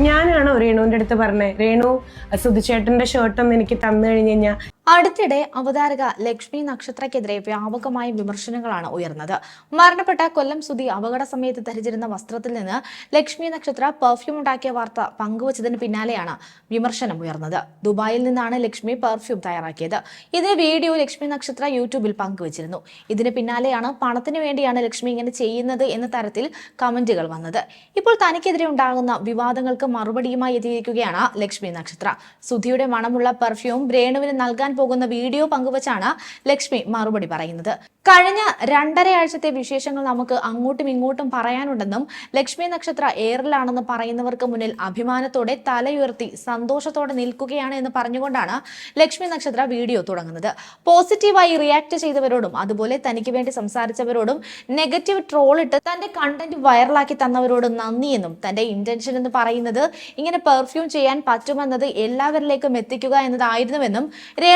ഞാനാണോ രേണുവിന്റെ അടുത്ത് പറഞ്ഞത് രേണു സുധിച്ചേട്ടന്റെ ഷർട്ട് ഒന്ന് എനിക്ക് തന്നു കഴിഞ്ഞു കഴിഞ്ഞാൽ അടുത്തിടെ അവതാരക ലക്ഷ്മി നക്ഷത്രക്കെതിരെ വ്യാപകമായ വിമർശനങ്ങളാണ് ഉയർന്നത്. മരണപ്പെട്ട കൊല്ലം സുധി അപകട സമയത്ത് ധരിച്ചിരുന്ന വസ്ത്രത്തിൽ നിന്ന് ലക്ഷ്മി നക്ഷത്ര പെർഫ്യൂം ഉണ്ടാക്കിയ വാർത്ത പങ്കുവച്ചതിന് പിന്നാലെയാണ് വിമർശനം ഉയർന്നത്. ദുബായിൽ നിന്നാണ് ലക്ഷ്മി പെർഫ്യൂം തയ്യാറാക്കിയത്. ഇതേ വീഡിയോ ലക്ഷ്മി നക്ഷത്ര യൂട്യൂബിൽ പങ്കുവച്ചിരുന്നു. ഇതിന് പിന്നാലെയാണ് പണത്തിന് വേണ്ടിയാണ് ലക്ഷ്മി ഇങ്ങനെ ചെയ്യുന്നത് എന്ന തരത്തിൽ കമന്റുകൾ വന്നത്. ഇപ്പോൾ തനിക്കെതിരെ ഉണ്ടാകുന്ന വിവാദങ്ങൾക്ക് മറുപടിയുമായി എത്തിയിരിക്കുകയാണ് ലക്ഷ്മി നക്ഷത്ര. സുധിയുടെ മണമുള്ള പെർഫ്യൂം രേണുവിന് നൽകാൻ പോകുന്ന വീഡിയോ പങ്കുവച്ചാണ് ലക്ഷ്മി മറുപടി പറയുന്നത്. കഴിഞ്ഞ രണ്ടരയാഴ്ചത്തെ വിശേഷങ്ങൾ നമുക്ക് അങ്ങോട്ടും ഇങ്ങോട്ടും പറയാനുണ്ടെന്നും ലക്ഷ്മി നക്ഷത്ര എയറിലാണെന്ന് പറയുന്നവർക്ക് മുന്നിൽ അഭിമാനത്തോടെ തലയുയർത്തി സന്തോഷത്തോടെ നിൽക്കുകയാണ് എന്ന് പറഞ്ഞുകൊണ്ടാണ് ലക്ഷ്മി നക്ഷത്ര വീഡിയോ തുടങ്ങുന്നത്. പോസിറ്റീവായി റിയാക്ട് ചെയ്തവരോടും അതുപോലെ തനിക്ക് വേണ്ടി സംസാരിച്ചവരോടും നെഗറ്റീവ് ട്രോൾ ഇട്ട് തന്റെ കണ്ടന്റ് വൈറലാക്കി തന്നവരോടും നന്ദിയെന്നും തന്റെ ഇന്റൻഷൻ എന്ന് പറയുന്നത് ഇങ്ങനെ പെർഫ്യൂം ചെയ്യാൻ പറ്റുമെന്നത് എല്ലാവരിലേക്കും എത്തിക്കുക എന്നതായിരുന്നുവെന്നും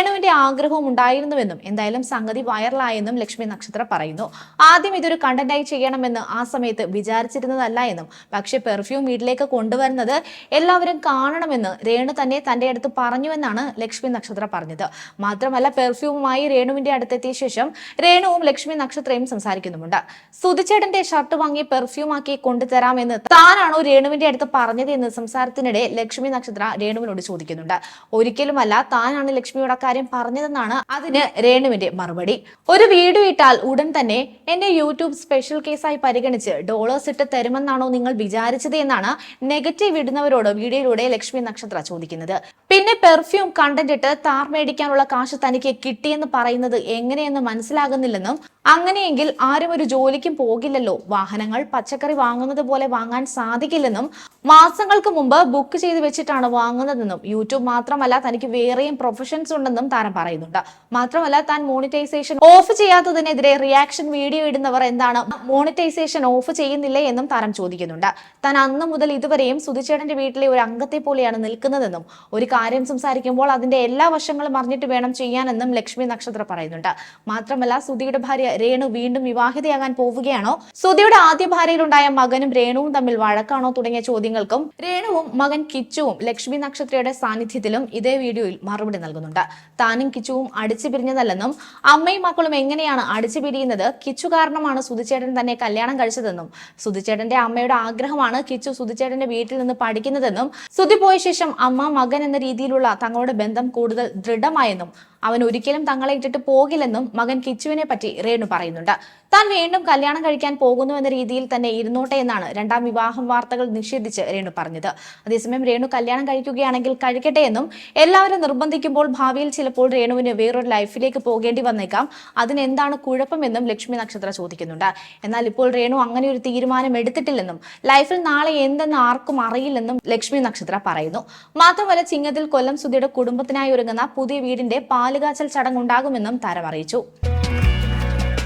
രേണുവിന്റെ ആഗ്രഹവും ഉണ്ടായിരുന്നുവെന്നും എന്തായാലും സംഗതി വൈറലായെന്നും ലക്ഷ്മി നക്ഷത്ര പറയുന്നു. ആദ്യം ഇതൊരു കണ്ടന്റായി ചെയ്യണമെന്ന് ആ സമയത്ത് വിചാരിച്ചിരുന്നതല്ല എന്നും. പക്ഷെ പെർഫ്യൂം വീട്ടിലേക്ക് കൊണ്ടുവരുന്നത് എല്ലാവരും കാണണമെന്ന് രേണു തന്നെ തന്റെ അടുത്ത് പറഞ്ഞുവെന്നാണ് ലക്ഷ്മി നക്ഷത്ര പറഞ്ഞത്. മാത്രമല്ല പെർഫ്യൂമുമായി രേണുവിന്റെ അടുത്തെത്തിയ ശേഷം രേണുവും ലക്ഷ്മി നക്ഷത്രയും സംസാരിക്കുന്നുമുണ്ട്. സുധിച്ചേട്ടന്റെ ഷർട്ട് വാങ്ങി പെർഫ്യൂം ആക്കി കൊണ്ടുതരാമെന്ന് താനാണോ രേണുവിന്റെ അടുത്ത് പറഞ്ഞത് എന്ന് സംസാരത്തിനിടെ ലക്ഷ്മി നക്ഷത്ര രേണുവിനോട് ചോദിക്കുന്നുണ്ട്. ഒരിക്കലുമല്ല താനാണ് ലക്ഷ്മിയുടെ കാര്യം പറഞ്ഞതെന്നാണ് അതിന് രേണുവിന്റെ മറുപടി. ഒരു വീഡിയോ ഇട്ടാൽ ഉടൻ തന്നെ എന്റെ യൂട്യൂബ് സ്പെഷ്യൽ കേസായി പരിഗണിച്ച് ഡോളേഴ്സ് ഇട്ട് തരുമെന്നാണോ നിങ്ങൾ വിചാരിച്ചത് എന്നാണ് നെഗറ്റീവ് ഇടുന്നവരോട് വീഡിയോയിലൂടെ ലക്ഷ്മി നക്ഷത്ര ചോദിക്കുന്നത്. പിന്നെ പെർഫ്യൂം കണ്ടന്റ് ഇട്ട് താർ മേടിക്കാനുള്ള കാശ് തനിക്ക് കിട്ടിയെന്ന് പറയുന്നത് എങ്ങനെയെന്ന് മനസ്സിലാകുന്നില്ലെന്നും അങ്ങനെയെങ്കിൽ ആരും ഒരു ജോലിക്കും പോകില്ലല്ലോ. വാഹനങ്ങൾ പച്ചക്കറി വാങ്ങുന്നത് പോലെ വാങ്ങാൻ സാധിക്കില്ലെന്നും മാസങ്ങൾക്ക് മുമ്പ് ബുക്ക് ചെയ്ത് വെച്ചിട്ടാണ് വാങ്ങുന്നതെന്നും യൂട്യൂബ് മാത്രമല്ല തനിക്ക് വേറെയും പ്രൊഫഷൻസ് ഉണ്ടെന്നും താരം പറയുന്നുണ്ട്. മാത്രമല്ല താൻ മോണിറ്റൈസേഷൻ ഓഫ് ചെയ്യാത്തതിനെതിരെ റിയാക്ഷൻ വീഡിയോ ഇടുന്നവർ എന്താണ് മോണിറ്റൈസേഷൻ ഓഫ് ചെയ്യുന്നില്ലേ എന്നും താരം ചോദിക്കുന്നുണ്ട്. താൻ അന്ന് മുതൽ ഇതുവരെയും സുധിച്ചേടന്റെ വീട്ടിലെ ഒരു അംഗത്തെ പോലെയാണ് നിൽക്കുന്നതെന്നും ഒരു കാര്യം സംസാരിക്കുമ്പോൾ അതിന്റെ എല്ലാ വശങ്ങളും അറിഞ്ഞിട്ട് വേണം ചെയ്യാനെന്നും ലക്ഷ്മി നക്ഷത്ര പറയുന്നുണ്ട്. മാത്രമല്ല സുധിയുടെ ഭാര്യ രേണു വീണ്ടും വിവാഹിതയാകാൻ പോവുകയാണോ? സുധിയുടെ ആദ്യ ഭാര്യയിലുണ്ടായ മകനും രേണുവും തമ്മിൽ വഴക്കാണോ തുടങ്ങിയ ചോദ്യങ്ങൾക്കും രേണുവും മകൻ കിച്ചുവും ലക്ഷ്മി നക്ഷത്രയുടെ സാന്നിധ്യത്തിലും ഇതേ വീഡിയോയിൽ മറുപടി നൽകുന്നുണ്ട്. താനും കിച്ചുവും അടിച്ചു പിരിഞ്ഞതല്ലെന്നും അമ്മയും മക്കളും എങ്ങനെയാണ് അടിച്ചു പിരിയുന്നത്? കിച്ചു കാരണമാണ് സുധിച്ചേട്ടൻ തന്നെ കല്യാണം കഴിച്ചതെന്നും സുധിച്ചേട്ടന്റെ അമ്മയുടെ ആഗ്രഹമാണ് കിച്ചു സുധിച്ചേട്ടന്റെ വീട്ടിൽ നിന്ന് പഠിക്കുന്നതെന്നും സുധി പോയ ശേഷം അമ്മ മകൻ എന്ന രീതിയിലുള്ള തങ്ങളുടെ ബന്ധം കൂടുതൽ ദൃഢമായെന്നും അവൻ ഒരിക്കലും തങ്ങളെ ഇട്ടിട്ട് പോകില്ലെന്നും മകൻ കിച്ചുവിനെ പറ്റി രേണു പറയുന്നുണ്ട്. താൻ വീണ്ടും കല്യാണം കഴിക്കാൻ പോകുന്നു എന്ന രീതിയിൽ തന്നെ ഇരുന്നോട്ടെ എന്നാണ് രണ്ടാം വിവാഹം വാർത്തകൾ നിഷേധിച്ച് രേണു പറഞ്ഞത്. അതേസമയം രേണു കല്യാണം കഴിക്കുകയാണെങ്കിൽ കഴിക്കട്ടെ എന്നും എല്ലാവരും നിർബന്ധിക്കുമ്പോൾ ഭാവിയിൽ ചിലപ്പോൾ രേണുവിന് വേറൊരു ലൈഫിലേക്ക് പോകേണ്ടി വന്നേക്കാം. അതിനെന്താണ് കുഴപ്പമെന്നും ലക്ഷ്മി നക്ഷത്ര ചോദിക്കുന്നുണ്ട്. എന്നാൽ ഇപ്പോൾ രേണു അങ്ങനെ ഒരു തീരുമാനം എടുത്തിട്ടില്ലെന്നും ലൈഫിൽ നാളെ എന്തെന്ന് ആർക്കും അറിയില്ലെന്നും ലക്ഷ്മി നക്ഷത്ര പറയുന്നു. മാത്രമല്ല ചിങ്ങത്തിൽ കൊല്ലം സുധിയുടെ കുടുംബത്തിനായി ഒരുങ്ങുന്ന പുതിയ വീടിന്റെ പാലുകാച്ചൽ ചടങ്ങുണ്ടാകുമെന്നും താരം അറിയിച്ചു.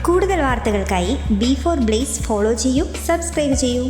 കൂടുതൽ വാർത്തകൾക്കായി ബി ഫോർ ബ്ലേസ് ഫോളോ ചെയ്യൂ സബ്സ്ക്രൈബ് ചെയ്യൂ.